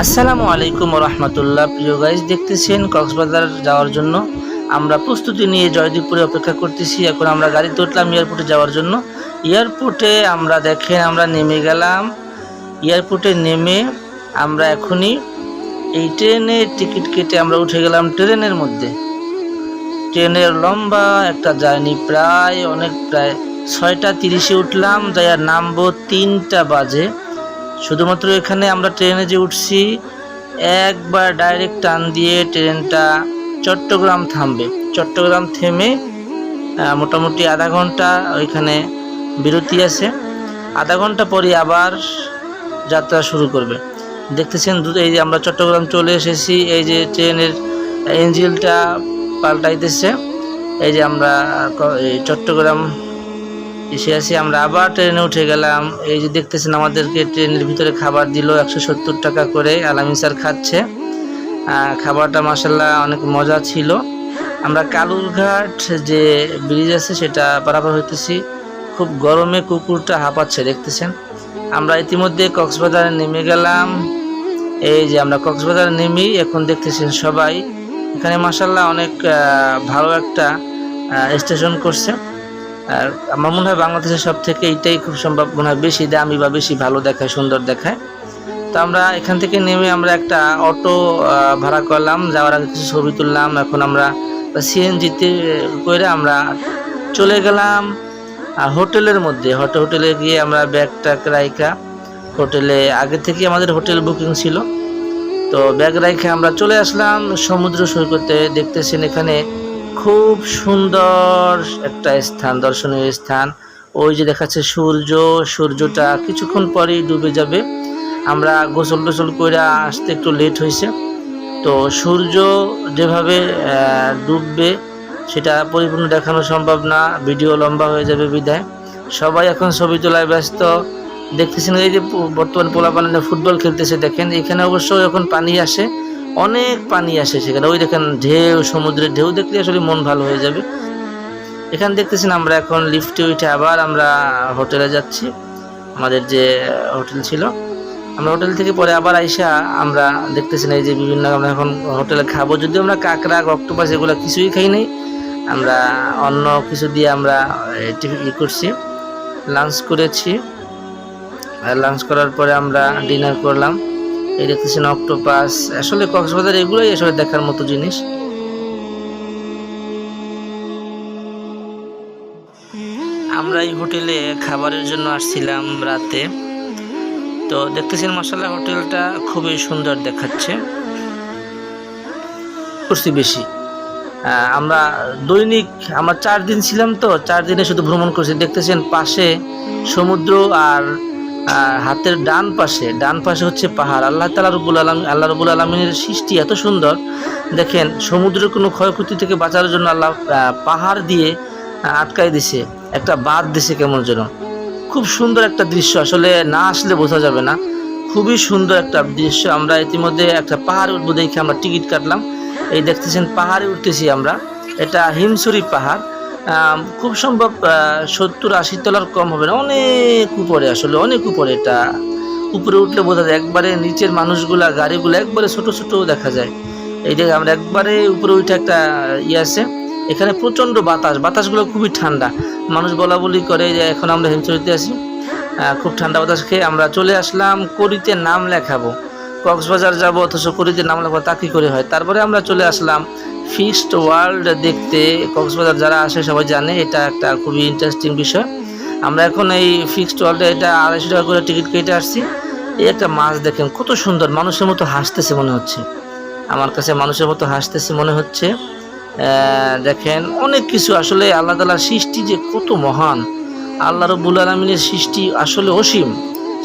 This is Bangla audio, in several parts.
আসসালামু আলাইকুম রহমতুল্লাহ প্রিয় গাইজ দেখতেছেন কক্সবাজার যাওয়ার জন্য। আমরা প্রস্তুতি নিয়ে জয়দীপুরে অপেক্ষা করতেছি। এখন আমরা গাড়িতে উঠলাম এয়ারপোর্টে যাওয়ার জন্য। এয়ারপোর্টে আমরা দেখেন, আমরা নেমে গেলাম। এয়ারপোর্টে নেমে আমরা এখনই এই ট্রেনের টিকিট কেটে আমরা উঠে গেলাম ট্রেনের মধ্যে। ট্রেনের লম্বা একটা জার্নি, প্রায় অনেক, প্রায় ছয়টা তিরিশে উঠলাম যাই আর নামবো তিনটা বাজে। শুধুমাত্র এখানে আমরা ট্রেনে যে উঠছি, একবার ডাইরেক্ট টান দিয়ে ট্রেনটা চট্টগ্রাম থামবে। চট্টগ্রাম থেমে মোটামুটি আধা ঘণ্টা ওইখানে বিরতি আছে। আধা ঘণ্টা পরে আবার যাত্রা শুরু করবে। দেখতেছেন এই যে আমরা চট্টগ্রাম চলে এসেছি, এই যে ট্রেনের ইঞ্জিনটা পাল্টাইতেছে। এই যে আমরা চট্টগ্রাম এসে আসি, আমরা আবার ট্রেনে উঠে গেলাম। এই যে দেখতেছেন আমাদেরকে ট্রেনের ভিতরে খাবার দিল, একশো সত্তর টাকা করে আলামিন স্যার খাচ্ছে। খাবারটা মাসাল্লাহ অনেক মজা ছিল। আমরা কালুরঘাট যে ব্রিজ আছে, সেটা পারাপার হইতেছি। খুব গরমে কুকুরটা হাঁপাচ্ছে, দেখতেছেন? আমরা ইতিমধ্যে কক্সবাজারে নেমে গেলাম। এই যে আমরা কক্সবাজারে নেমেই এখন দেখতেছেন সবাই। এখানে মাসাল্লাহ অনেক ভালো একটা স্টেশন করছে। আর আমার মনে হয় বাংলাদেশের সব থেকে এইটাই খুব সম্ভব, মনে হয় বেশি দামি বা বেশি ভালো দেখায়, সুন্দর দেখায়। তো আমরা এখান থেকে নেমে আমরা একটা অটো ভাড়া করলাম, যাওয়ার আগে কিছু ছবি তুললাম, এখন আমরা সিএনজিতে করে আমরা চলে গেলাম হোটেলের মধ্যে। হোটেল হোটেলে গিয়ে আমরা ব্যাগটা রাইকা হোটেলে আগে থেকে আমাদের হোটেল বুকিং ছিল। তো ব্যাগ রাইখে আমরা চলে আসলাম সমুদ্র সৈকতে, দেখতেছেন এখানে খুব সুন্দর একটা স্থান দর্শনীয় স্থান। ওই যে দেখাচ্ছে সূর্য সূর্যটা কিছুক্ষণ পরেই ডুবে যাবে। আমরা গোসল টোসল করে আসতে একটু লেট হয়েছে। তো সূর্য যেভাবে ডুববে সেটা পরিপূর্ণ দেখানো সম্ভব না। ভিডিও লম্বা হয়ে যাবে বিদায়। সবাই এখন ছবি তোলায় ব্যস্ত। দেখতেছেন এই যে বর্তমান পোলাপানে ফুটবল খেলতেছে দেখেন। এখানে অবশ্য এখন পানি আসে। অনেক পানি আসে সেখানে। ওই দেখেন ঢেউ, সমুদ্রের ঢেউ দেখলে আসলে মন ভালো হয়ে যাবে। এখানে দেখতেছেন আমরা এখন লিফটে উঠে আবার আমরা হোটেলে যাচ্ছি। আমাদের যে হোটেল ছিল। আমরা হোটেল থেকে পরে আবার আইসা আমরা দেখতেছেন এই যে বিভিন্ন আমরা এখন হোটেলে খাব। যদিও আমরা কাঁকড়া অক্টোপাস এগুলো কিছুই খাই নাই। আমরা অন্য কিছু দিয়ে আমরা ই করছি। লাঞ্চ করেছি। লাঞ্চ করার পরে আমরা ডিনার করলাম। এই দেখতেছেন অক্টোপাস আসলে কক্সবাজার এগুলোই আসলে দেখার মতো জিনিস। আমরা এই হোটেলে খাবারের জন্য আসছিলাম রাতে। তো দেখতেছেন মশালা হোটেলটা খুবই সুন্দর দেখাচ্ছে। করছি বেশি। আমরা দৈনিক, আমরা চার দিন ছিলাম তো, চার দিনে শুধু ভ্রমণ করছি। দেখতেছেন পাশে সমুদ্র আর হাতের ডান পাশে ডান পাশে হচ্ছে পাহাড়। আল্লাহ তালা রবুল আলম, আল্লাহ রবুল আলমিনের সৃষ্টি এত সুন্দর। দেখেন, সমুদ্রের কোনো ক্ষয়ক্ষতি থেকে বাঁচার জন্য আল্লাহ পাহাড় দিয়ে আটকাই দিছে। একটা বাদ দিছে কেমন যেন। খুব সুন্দর একটা দৃশ্য। আসলে না আসলে বোঝা যাবে না। খুবই সুন্দর একটা দৃশ্য। আমরা ইতিমধ্যে একটা পাহাড়ে উঠবো দেখে আমরা টিকিট কাটলাম। এই দেখতেছেন, পাহাড়ে উঠতেছি আমরা। এটা হিমসুরি পাহাড়। খুব সম্ভব সত্তর আশি তলার কম হবে না অনেক উপরে আসলে অনেক উপরে এটা। উপরে উঠলে বোঝা যায় একবারে নিচের মানুষগুলা গাড়িগুলো একবারে ছোট ছোট দেখা যায়। এই দেখে আমরা একবারে উপরে উঠে একটা ইয়ে আছে এখানে প্রচণ্ড বাতাস বাতাসগুলো খুবই ঠান্ডা। মানুষ বলা বলি করে যে এখন আমরা হিমচুরিতে আহ, খুব ঠান্ডা বাতাস খেয়ে আমরা চলে আসলাম করিতে নাম লেখাবো। কক্সবাজার যাব অথচ করিতে নাম লেখাবো তা কী করে হয়? তারপরে আমরা চলে আসলাম ফিক্সড ওয়ার্ল্ড দেখতে কক্সবাজার যারা আসে সবাই জানে, এটা একটা খুবই ইন্টারেস্টিং বিষয়। আমরা এখন এই ফিক্সড ওয়ার্ল্ডে এটা আড়াইশো টাকা করে টিকিট কেটে আসছি। এই একটা মাছ দেখেন, কত সুন্দর, মানুষের মতো হাসতেছে মনে হচ্ছে। আমার কাছে মানুষের মতো হাসতেছে মনে হচ্ছে। দেখেন, অনেক কিছু আসলে আল্লাহ তালার সৃষ্টি যে কত মহান। আল্লাহ রবুল আলমিনের সৃষ্টি আসলে অসীম।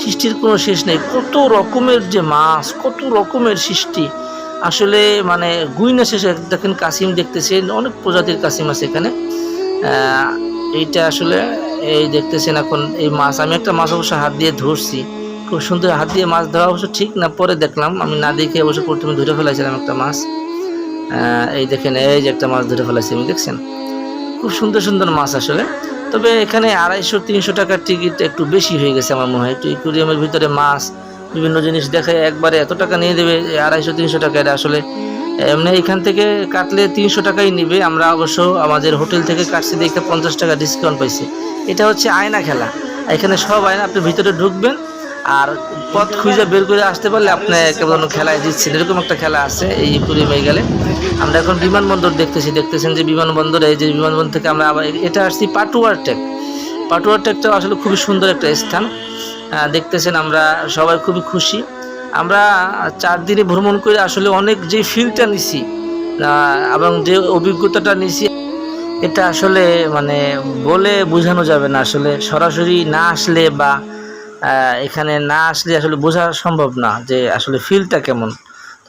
সৃষ্টির কোনো শেষ নেই। কত রকমের যে মাছ, কত রকমের সৃষ্টি। আসলে মানে গুইনা শেষে দেখেন কাসিম দেখতেছেন অনেক প্রজাতির কাসিম আছে এখানে। এইটা আসলে এই দেখতেছেন এখন এই মাছ। আমি একটা মাছ অবশ্য হাত দিয়ে ধরছি। খুব সুন্দর হাত দিয়ে মাছ ধরা অবশ্য ঠিক না, পরে দেখলাম। আমি না দেখে অবশ্য প্রথমে ধরে ফেলাইছিলাম একটা মাছ। এই দেখেন, এই যে একটা মাছ ধরে ফেলাইছি আমি, দেখছেন? খুব সুন্দর সুন্দর মাছ আসলে। তবে এখানে আড়াইশো, তিনশো টাকার টিকিট একটু বেশি হয়ে গেছে আমার মনে হয়। একটু ইকুরিয়ামের ভিতরে মাছ বিভিন্ন জিনিস দেখে একবারে এত টাকা নিয়ে দেবে আড়াইশো, তিনশো টাকা এটা আসলে। এমনি এখান থেকে কাটলে তিনশো টাকাই নিবে। আমরা অবশ্য আমাদের হোটেল থেকে কাটছি দেখে পঞ্চাশ টাকা ডিসকাউন্ট পাইছি। এটা হচ্ছে আয়না খেলা। এখানে সব আয়না আপনি ভিতরে ঢুকবেন আর পথ খুঁজে বের করে আসতে পারলে আপনি কেমন খেলায় জিতছেন। এরকম একটা খেলা আছে এই পুরী গেলে আমরা এখন বিমানবন্দর দেখতেছি। দেখতেছেন যে বিমানবন্দর, এই যে বিমানবন্দর থেকে আমরা আবার এটা আসছি পাটুয়ার টেক। পাটুয়ার টেকটা আসলে খুবই সুন্দর একটা স্থান। দেখতেছেন আমরা সবাই খুবই খুশি। আমরা চার দিনে ভ্রমণ করে আসলে অনেক যে ফিলটা নিছি এবং যে অভিজ্ঞতাটা নিছি এটা আসলে মানে বলে বোঝানো যাবে না। আসলে সরাসরি না আসলে বা এখানে না আসলে আসলে বোঝা সম্ভব না যে আসলে ফিলটা কেমন।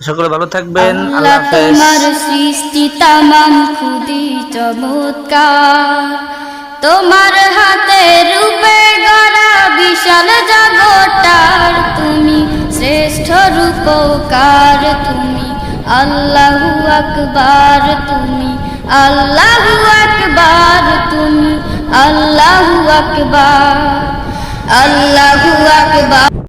সকলে ভালো থাকবেন আল্লাহ তোমার সৃষ্টি তামাম খুদি চমৎকার তোমার হাতে রূপে গড়া বিশাল জগটার তুমি, শ্রেষ্ঠ রূপকার তুমি, আল্লাহ আকবার তুমি, আল্লাহ আকবার তুমি, আল্লাহ আকবার আল্লাহ আকবার।